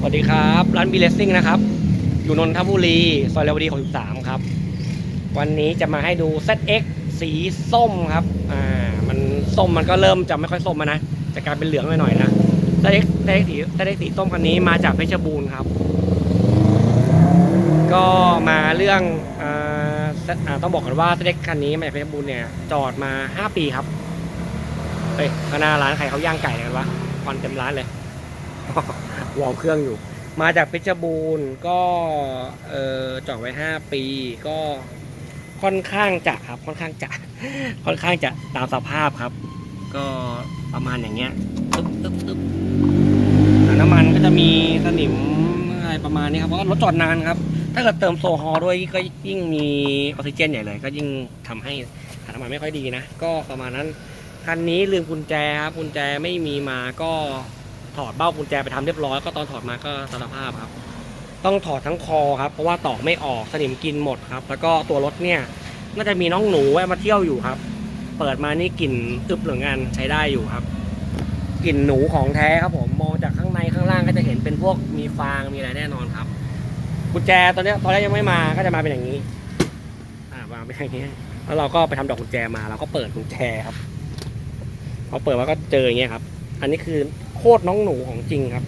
สวัสดีครับ ร้านบีเลสซิ่งนะครับ อยู่นนทบุรี ซอยเรวดี63 ครับ วันนี้จะมาให้ดู ZX สีส้มครับ อ่า มันส้มมันก็เริ่มจะไม่ค่อยส้มแล้วนะ จะกลายเป็นเหลืองหน่อยๆนะ ZX ZX สี ZX สีส้มคันนี้มาจากเพชรบูรณ์ครับ ก็มาเรื่องอ่าอ่าต้องบอกกันว่า ZX คันนี้มาจากเพชรบูรณ์เนี่ย จอดมา 5 ปีครับ เฮ้ยข้างหน้าร้านใครเขาย่างไก่กันวะควันเต็มร้านเลย วอร์มเครื่องอยู่ มาจากเพชรบูรณ์ก็เออจอดไว้ 5 ปีก็ค่อนข้างจะครับค่อนข้างจะค่อนข้างจะตามสภาพครับ ก็ประมาณอย่างเงี้ยตึ๊บตึ๊บตึ๊บอ่าน้ำมันก็จะมีสนิมอะไรประมาณนี้ครับเพราะว่ารถจอดนานครับ ถ้าเกิดเติมโซฮอล์ด้วยก็ยิ่งมีออกซิเจนใหญ่เลย ก็ยิ่งทำให้หาน้ำมันไม่ค่อยดีนะ ก็ประมาณนั้นคันนี้ลืมกุญแจครับกุญแจไม่มีมาก็ ถอดเบ้ากุญแจไปทำเรียบร้อยก็ตอนถอดมาก็สารภาพครับ ต้องถอดทั้งคอครับ เพราะว่าต่อไม่ออกสนิมกินหมดครับ แล้วก็ตัวรถเนี่ยน่าจะมีน้องหนูแวะมาเที่ยวอยู่ครับ เปิดมานี่กลิ่นตึบเหลืองงานใช้ได้อยู่ครับกลิ่นหนูของแท้ครับผมมองจากข้างในข้างล่างก็จะเห็นเป็นพวกมีฟางมีอะไรแน่นอนครับกุญแจตอนนี้ตอนแรกยังไม่มาก็จะมาเป็นอย่างนี้อ่าวาเป็นอย่างนี้แล้วเราก็ไปทำดอกกุญแจมาเราก็เปิดกุญแจครับพอเปิดมาก็เจออย่างเงี้ยครับ อันนี้คือ โคตรน้องหนูของจริงครับ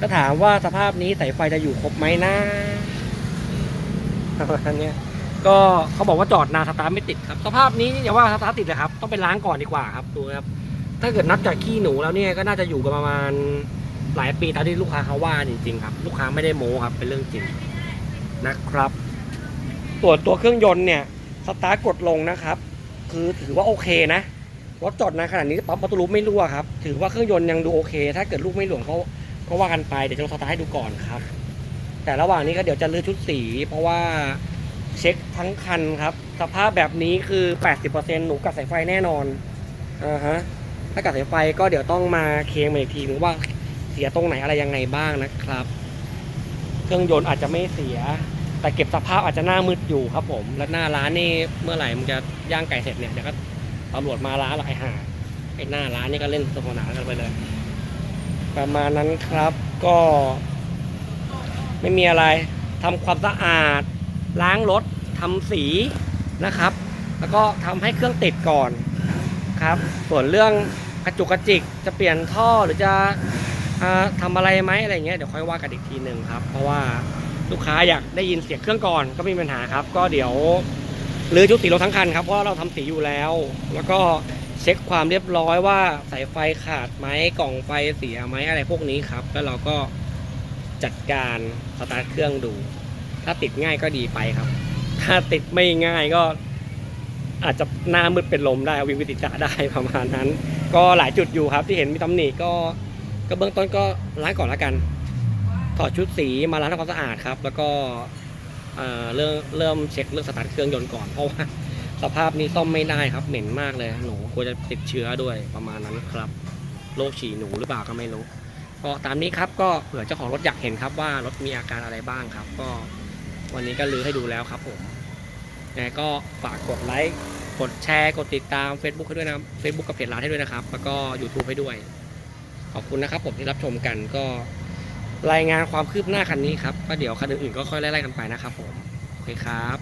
ถ้าถามว่าสภาพนี้สายไฟจะอยู่ครบไหมนะอันเนี้ก็เขาบอกว่าจอดนานสตาร์ทไม่ติดครับ สภาพนี้อย่าว่าสตาร์ทติดเลยครับ ต้องไปล้างก่อนดีกว่าครับดูครับ ถ้าเกิดนับจากขี้หนูแล้วเนี่ยก็น่าจะอยู่กันประมาณหลายปีตามที่ลูกค้าเขาว่าจริงๆครับ ลูกค้าไม่ได้โม้ครับเป็นเรื่องจริงนะครับตัวตัวเครื่องยนต์เนี่ยสตาร์ทกดลงนะครับ คือถือว่าโอเคนะ รถจอดนานขนาดนี้ปั๊มประตูลูกไม่รั่วครับ ถือว่าเครื่องยนต์ยังดูโอเค ถ้าเกิดลูกไม่หลวมเขาก็ว่ากันไปเดี๋ยวจะลองสตาร์ทให้ดูก่อนครับ แต่ระหว่างนี้ก็เดี๋ยวจะลื้อชุดสี เพราะว่าเช็คทั้งคันครับ สภาพแบบนี้คือ 80%หนูกัดสายไฟแน่นอนอ่าฮะถ้ากัดสายไฟก็เดี๋ยวต้องมาเคลมอีกทีนึงว่าเสียตรงไหนอะไรยังไงบ้างนะครับ เครื่องยนต์อาจจะไม่เสีย แต่เก็บสภาพอาจจะหน้ามืดอยู่ครับผม และหน้าร้านนี่เมื่อไหร่มันจะย่างไก่เสร็จเนี่ยเดี๋ยวก็ ตำรวจมาร้านหรอกไอ้ห่าไอ้หน้าร้านนี่ก็เล่นสมนากันไปเลย ประมาณนั้นครับก็ ไม่มีอะไรทำความสะอาด ล้างรถทำสีนะครับ แล้วก็ทำให้เครื่องติดก่อนครับ ส่วนเรื่องกระจุกกระจิกจะเปลี่ยนท่อหรือจะอ่าทำอะไรไหมอะไรเงี้ยเดี๋ยวค่อยว่ากันอีกทีหนึ่งครับ เพราะว่าลูกค้าอยากได้ยินเสียงเครื่องก่อนก็ไม่มีปัญหาครับ ก็เดี๋ยว หรือชุดสีรถทั้งคันครับเพราะเราทำสีอยู่แล้ว แล้วก็เช็คความเรียบร้อยว่าสายไฟขาดไหมกล่องไฟเสียไหมอะไรพวกนี้ครับ แล้วเราก็จัดการสตาร์ทเครื่องดู ถ้าติดง่ายก็ดีไปครับ ถ้าติดไม่ง่ายก็อาจจะหน้ามืดเป็นลมได้วิงวิติจาได้ประมาณนั้น ก็หลายจุดอยู่ครับที่เห็นมีตำหนิก็ก็เบื้องต้นก็ล้างก่อนแล้วกัน ถอดชุดสีมาล้างทำความสะอาดครับ แล้วก็ เริ่มเริ่มเช็คเรื่องสตาร์ทเครื่องยนต์ก่อนเพราะว่าสภาพนี้ซ่อมไม่ได้ครับเหม็นมากเลยหนูกลัวจะติดเชื้อด้วยประมาณนั้นครับโรคฉี่หนูหรือเปล่าก็ไม่รู้ก็ตามนี้ครับก็เผื่อเจ้าของรถอยากเห็นครับว่ารถมีอาการอะไรบ้างครับ ก็วันนี้ก็ลือให้ดูแล้วครับผมยังไงก็ฝากกดไลค์กดแชร์กดติดตาม Facebook ให้ด้วยนะครับ Facebook กับเพจร้านให้ด้วยนะครับ แล้วก็ YouTube ให้ด้วย ขอบคุณนะครับผมที่รับชมกันก็ รายงานความคืบหน้าคันนี้ครับก็เดี๋ยวคันอื่นๆก็ค่อยไล่ๆกันไปนะครับผม โอเคครับ